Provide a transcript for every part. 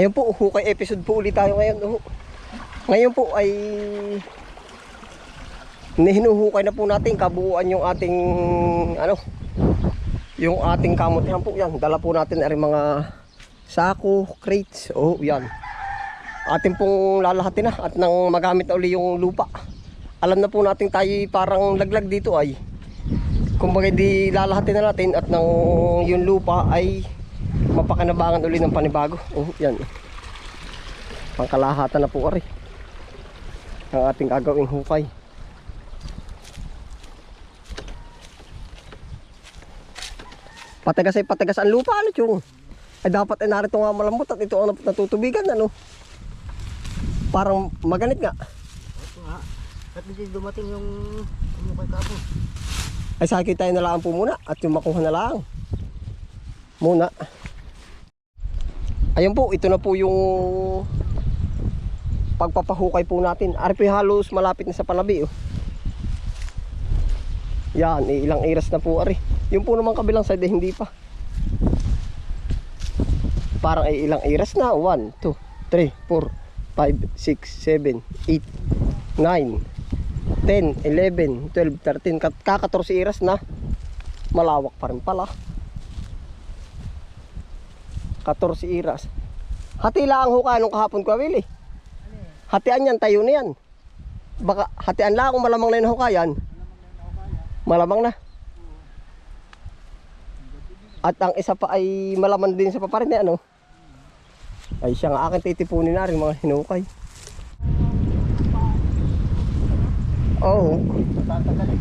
Ayun po, hukay episode po ulit tayo ngayon. Oh. Ngayon po ay hinuhukay na po natin kabuuan yung ating ano yung ating kamutihan po yan. Dala po natin ay mga sako, crates. Oh, yan. Atin pong lalahatin na at nang magamit na uli yung lupa. Alam na po natin tayo parang laglag dito ay kumbaga di lalahatin na natin at nang yung lupa ay mapakinabangan uli ng panibago. Oh, yan. Pangkalahatan na po ari. Ang ating gagawing hukay. Patigas ay patigas ang lupa ano yung. Ay dapat ay narito nga malambot at ito ang natutubigan ano. Parang maganit nga. Ito nga. At hindi dumating yung umukay kapo. Ay sakit tayo na lang po muna at yung makuha na lang. Muna. Ayun po, ito na po yung pagpapahukay po natin. Ari halos malapit na sa palabi oh. Yan, eh, ilang iras na po ari. Yung po naman kabilang side eh, hindi pa. Parang ay ilang iras na. 1, 2, 3, 4, 5, 6, 7, 8, 9, 10, 11, 12, 13, kat- kaka-14 iras na. Malawak pa rin pala. 14 iras. Hati lang ang hukay nung kahapon ko, Willie. Hatian yan, tayo na yan. Baka hatian lang kung malamang na yung hukayan. Malamang na. At ang isa pa ay malaman din sa paparin eh, ano. Ay siya nga akin titipunin na rin mga hinukay. Oo. Tatagalin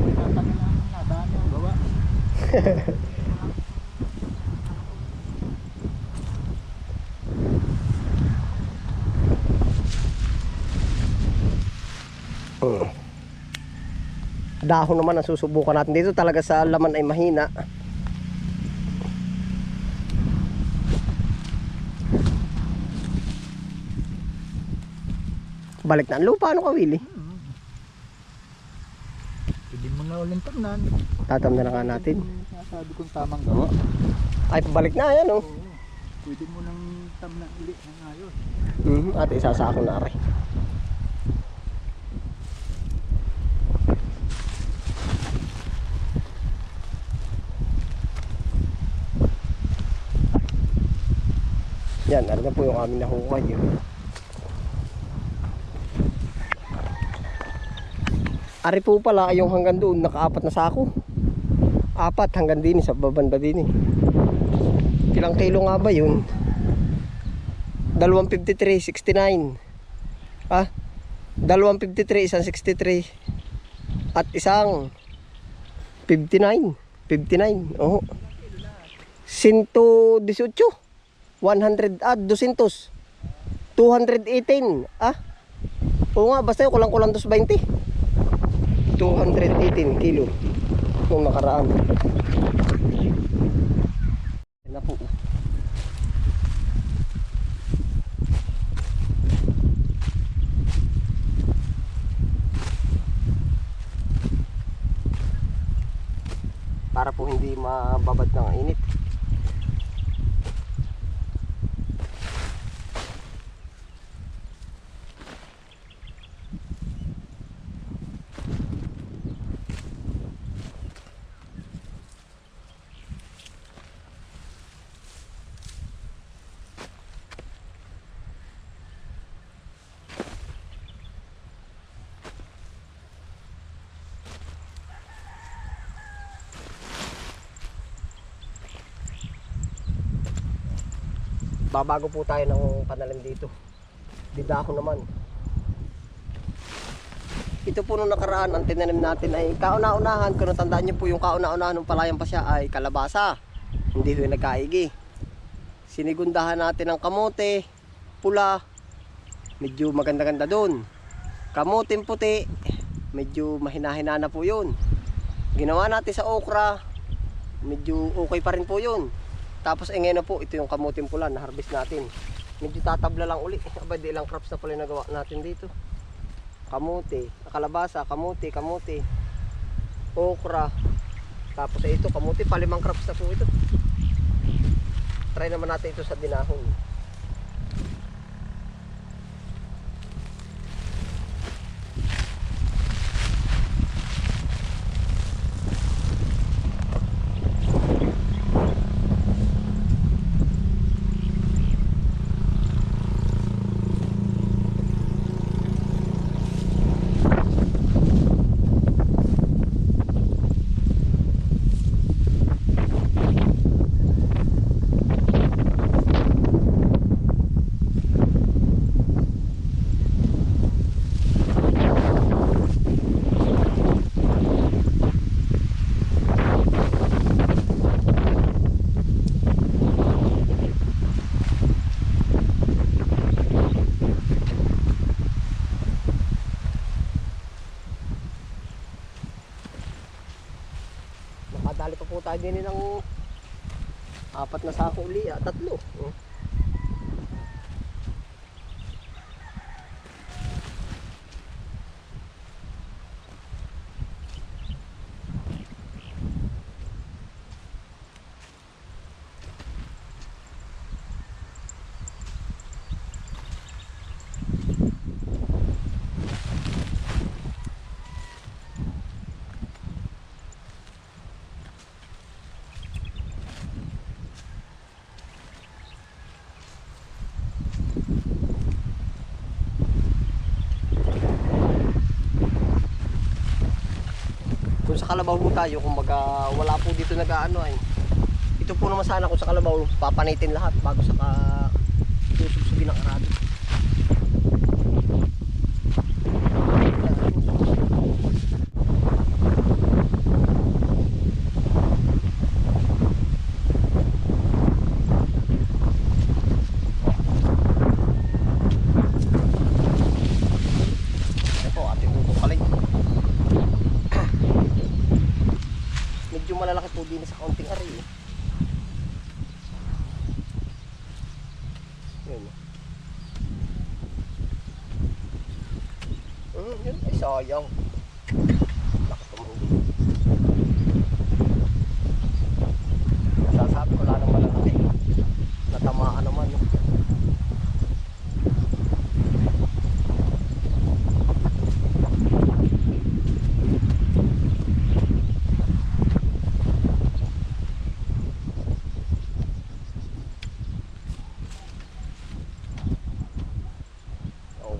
Mm. Dahon naman ang susubukan natin dito talaga sa laman ay mahina. Balik na ang lupa ano ka Willie? Hindi mo na ulit tamnan. Tatamnan na nga natin. Sabi kong tamang gawa. Ay pabalik na yan oh. Pwede mo nang tamnan ulit ng ayos. Mhm, at isasako na rin. Yan, ano na po yung aming nahukay. Yun. Ari po pala yung hanggang doon, nakaapat na sako. Apat hanggang din sa babanda din eh. Ilang kilo nga ba yun? Dalawang 53, 69. Ah, dalawang 53, isang 63. At isang 59. 59, oo. 118. 100, ah, 200. 218, ah. Oo nga, basta yung kulang-kulang 220. 218 kilo. Nung nakaraan. Na para po hindi mababad ng init. Babago po tayo ng panalim dito. Didako naman. Ito po nung nakaraan, ang tinanim natin ay kauna-unahan. Kung natandaan niyo po yung kauna-unahan nung palayan pa siya ay kalabasa. Hindi ko yung nagkaigi. Sinigundahan natin ng kamote, pula. Medyo maganda-ganda doon. Kamote puti, medyo mahina-hina na po yun. Ginawa natin sa okra, medyo okay pa rin po yun. Tapos eh ngayon na po, ito yung kamuting pula na harvest natin. Medyo tatabla lang uli. Aba, di ilang crops na pala yung nagawa natin dito. Kamuti, kalabasa, kamuti, kamuti. Okra. Tapos eh, ito, kamuti, palimang crops na po ito. Try naman natin ito sa dinahon. kaginin ng apat na sako uli, ah, tatlo. Oh. Kalabaw po tayo, kumbaga wala po dito nag-ano ay. Ito po naman sana kung sa Kalabaw, papanitin lahat bago sa ka susubsugin ng arado. Ito po, ating tutukalin. Medyo malalaki po din sa kaunting ari. Eh. Yun. Hmm, yun. Ay, sayang. Laki tumindi. Nasasabi ko lang malalaki. Natamaan naman. No? Oh.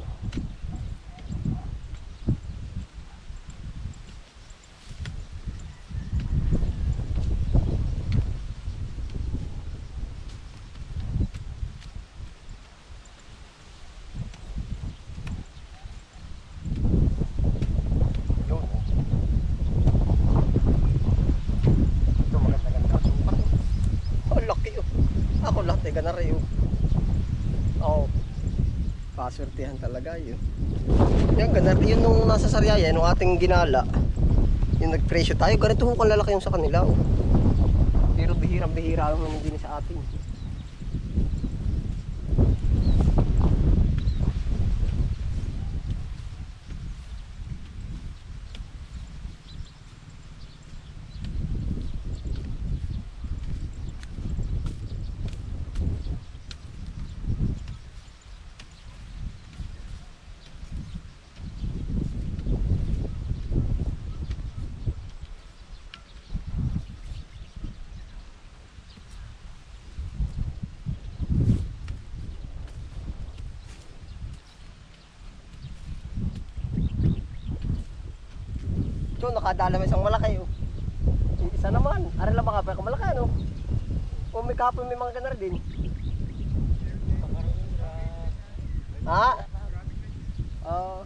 Yun. Ito maganda-ganda ang sukat. oh. Oh, laki oh. Ako lahat eh, ganara yun. Oo. Paswertihan talaga yun. Yan, ganun. Yun nung nasa Sariaya, nung ating ginala, yung nagpresyo tayo, ganito ho kalalaki yung sa kanila. Oh. Pero bihirang-bihira naman hindi na sa atin. Ito, nakadala may isang malaki. Oh. Isa naman. Aral lang baka pa malaki ano. O may kapon may mga ganar din. Ha? Ah.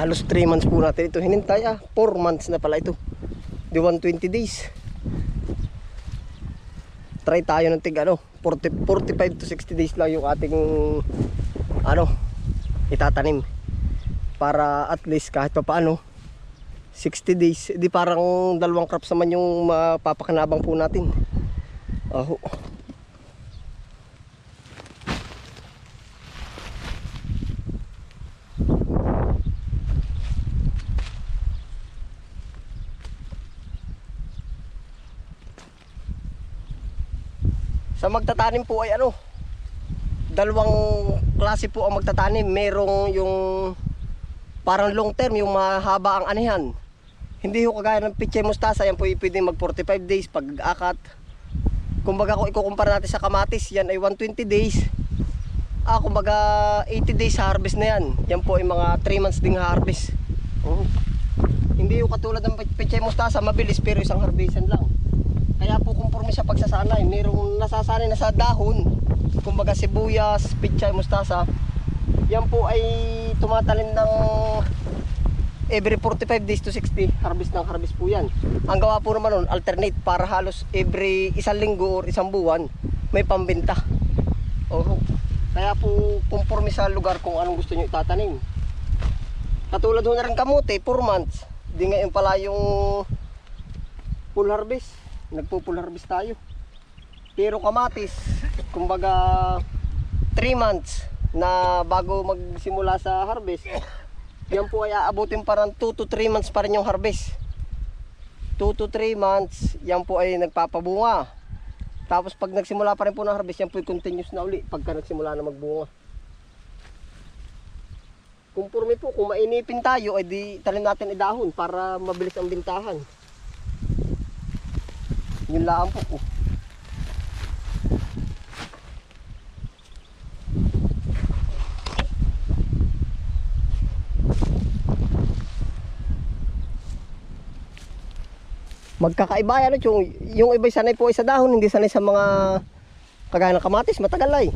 Halos 3 months po natin ito hinintay ah. 4 months na pala ito. Di 120 days. Try tayo ng tig ano, 40, 45 to 60 days lang yung ating ano, itatanim. Para at least kahit pa paano 60 days, di parang dalawang crops naman yung mapapakanabang po natin. Aho. Sa magtatanim po ay ano, dalawang klase po ang magtatanim. Merong yung parang long term, yung mahaba ang anihan. Hindi ho kagaya ng pichay mustasa, yan po ay pwedeng mag 45 days pag akat. Kumbaga kung ikukumpara natin sa kamatis, yan ay 120 days. Ah, kumbaga 80 days harvest na yan. Yan po ay mga 3 months ding harvest. Oh. Hindi yung katulad ng pichay mustasa, mabilis pero isang harvestan lang. Kaya po conforme sa pagsasanay, mayroong nasasanay na sa dahon, kumbaga sibuyas, pichay, mustasa, yan po ay tumatalim ng every 45 days to 60, harvest ng harvest po yan. Ang gawa po naman nun, alternate para halos every isang linggo or isang buwan, may pambenta. Oo. Kaya po, conforme sa lugar kung anong gusto nyo itatanim. Katulad ho na rin kamote, 4 months. Di ngayon pala yung full harvest. Nagpo-full harvest tayo. Pero kamatis, kumbaga 3 months na bago magsimula sa harvest, yan po ay aabutin parang 2 to 3 months pa rin yung harvest. 2 to 3 months, yan po ay nagpapabunga. Tapos pag nagsimula pa rin po ng harvest, yan po ay continuous na uli pagka nagsimula na magbunga. Kumpurme po, kung mainipin tayo, ay di talim natin idahon para mabilis ang bintahan. Yun lang po. Oh. Magkakaiba yan yung, yung iba sanay po sa dahon, hindi sanay sa mga kagaya ng kamatis, matagal ay.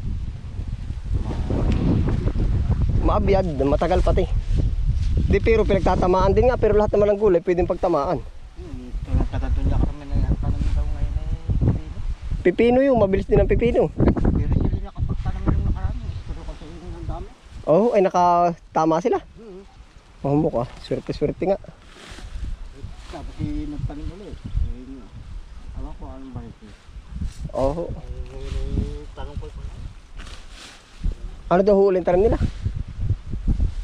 Maabyad, matagal pati. Di pero pinagtatamaan din nga, pero lahat naman ng gulay pwedeng pagtamaan. Hmm, Tagatulya ka naman na tanong daw ngayon ay pipino. Yung, mabilis din ang pipino. Pero sila nakapagtanong yung nakaraan. Pero kasi yung ang dami. Oo, ay nakatama sila. Hmm. Mahumok ah, swerte-swerte nga. Tapos si nagtanim ulit. Eh, Alam ko anong eh. Oo. Ang tanong ko. Ano daw huling tanim nila?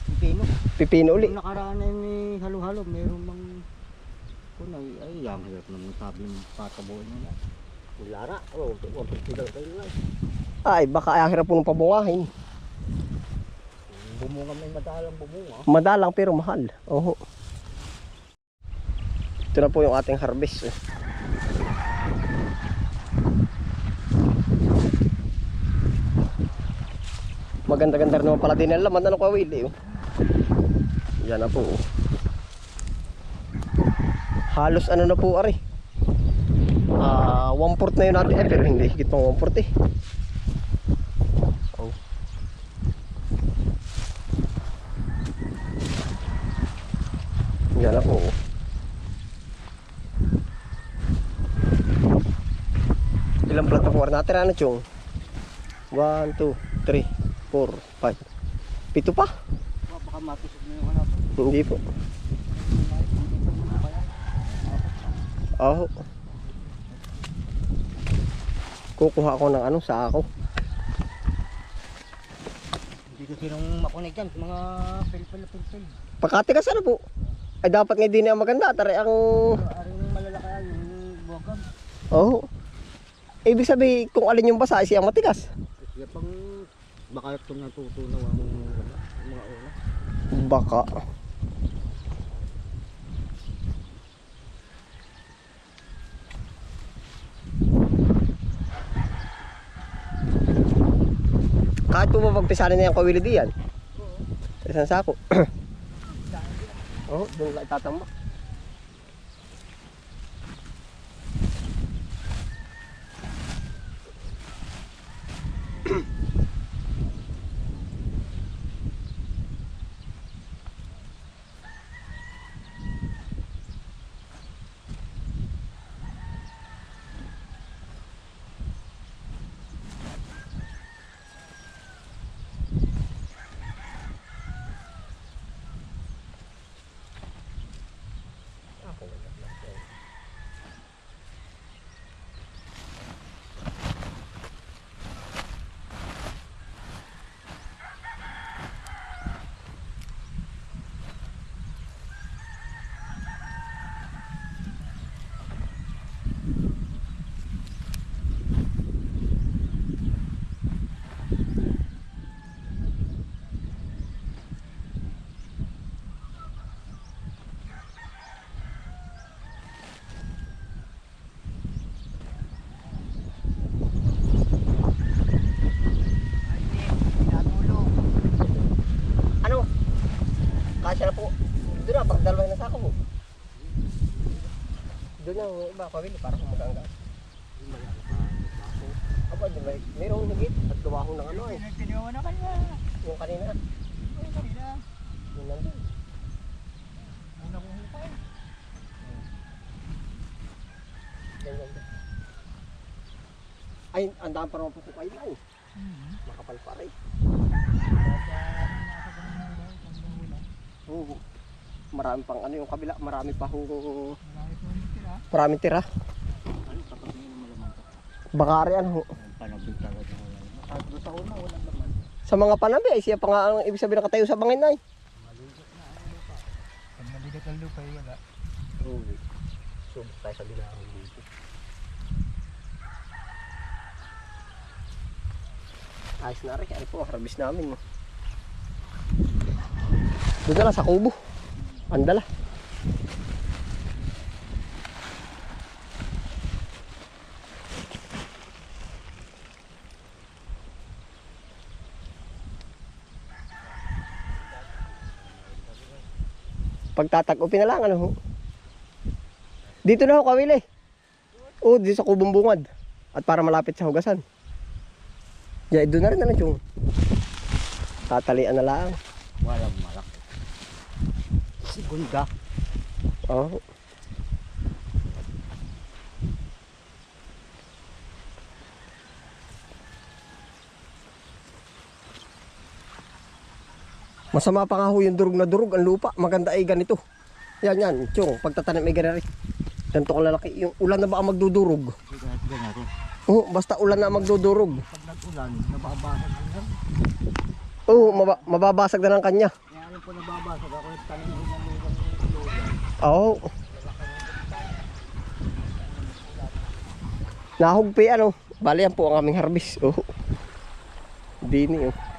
Pipino. Pipino uli. Yung nakaraan ay may halo-halo. Meron bang kunay. Ay, ang hirap naman sabi ng patabuhin nila. Lara, oh, 150 daw kayo lang. Ay, baka ay ang hirap po ng pabungahin. Bumunga may madalang bumunga. Madalang pero mahal. Oo. Ito na po yung ating harvest. eh. Maganda-ganda rin naman pala din ang laman. Ano ka, Willie? Oh. Yan na po. oh. Halos ano na po, ari. Ah, one fourth na yun natin. Eh, pero hindi. Higit pang one fourth eh. Oh. Yan na po. oh. Ilang plat na po natin ano chong? 1, 2, 3, 4, 5 Pito pa? Baka matusog na yung ano. Hindi po Oh. Kukuha ako ng ano sa ako. Hindi ko sinong makunig yan. Mga pelpel na pelpel. Pakati ka sana po. Ay dapat nga din ang maganda. Tari ang Aring malalakayan yung buwagan. Oh. Ibig sabihin kung alin yung basa ay siyang matigas. Kaya pang baka ito natutunaw ang ano, mga una. Baka. Kahit po ba pagpisanin na yung kawili diyan? Sa isang sako. oh, doon lang itatamba. Yung iba, pabili, para kumaganga. Aba, di ba? Mayroong higit at gawa ko ng ano eh. Nagtiniwan na kanina. Yung kanina, Yung kanina. yung nandun. Una kong hukay. Yan, yan, yan. Ay, ang dami pa naman po kayo na eh. Hmm. Makapal pa rin. Oo. Marami pang ano yung kabila, marami pa hong Marami po yung tira. Maraming tira. Kapag may malamang ka? Bakari ano ho. Ang panabig talaga wala. Kahit doon sa una. Sa mga panabi, ay siya pa nga ang ibig sabihin nakatayo sa bangin na eh. Pag maligat ang lupa, eh, wala. Oo. Subok tayo sa binahon dito. Ayos na rin. Ano po, harvest namin. No? Doon na lang sa kubo. Andala. Pagtatag-upin na lang, ano ho? Dito na ho, kawili. Oo, dito sa kubong bungad. At para malapit sa hugasan. Yeah, doon na rin na lang yung tatalian na lang. Walang malaki. Segunda. Oo. Masama pa nga ho yung durog na durog, ang lupa. Maganda ay ganito. Yan, yan. Tiyong, pagtatanim ay ganari. Ganito ko lalaki. Yung ulan na ba ang magdudurog? Oo, basta ulan na ang magdudurog. Pag nag-ulan, nababasag din yan. Oo, maba- mababasag na ng kanya. Ano po nababasag ako tanim din ng lugan. Oo. Nahugpi ano. Bali yan po ang aming harvest. Oo. Dini oh.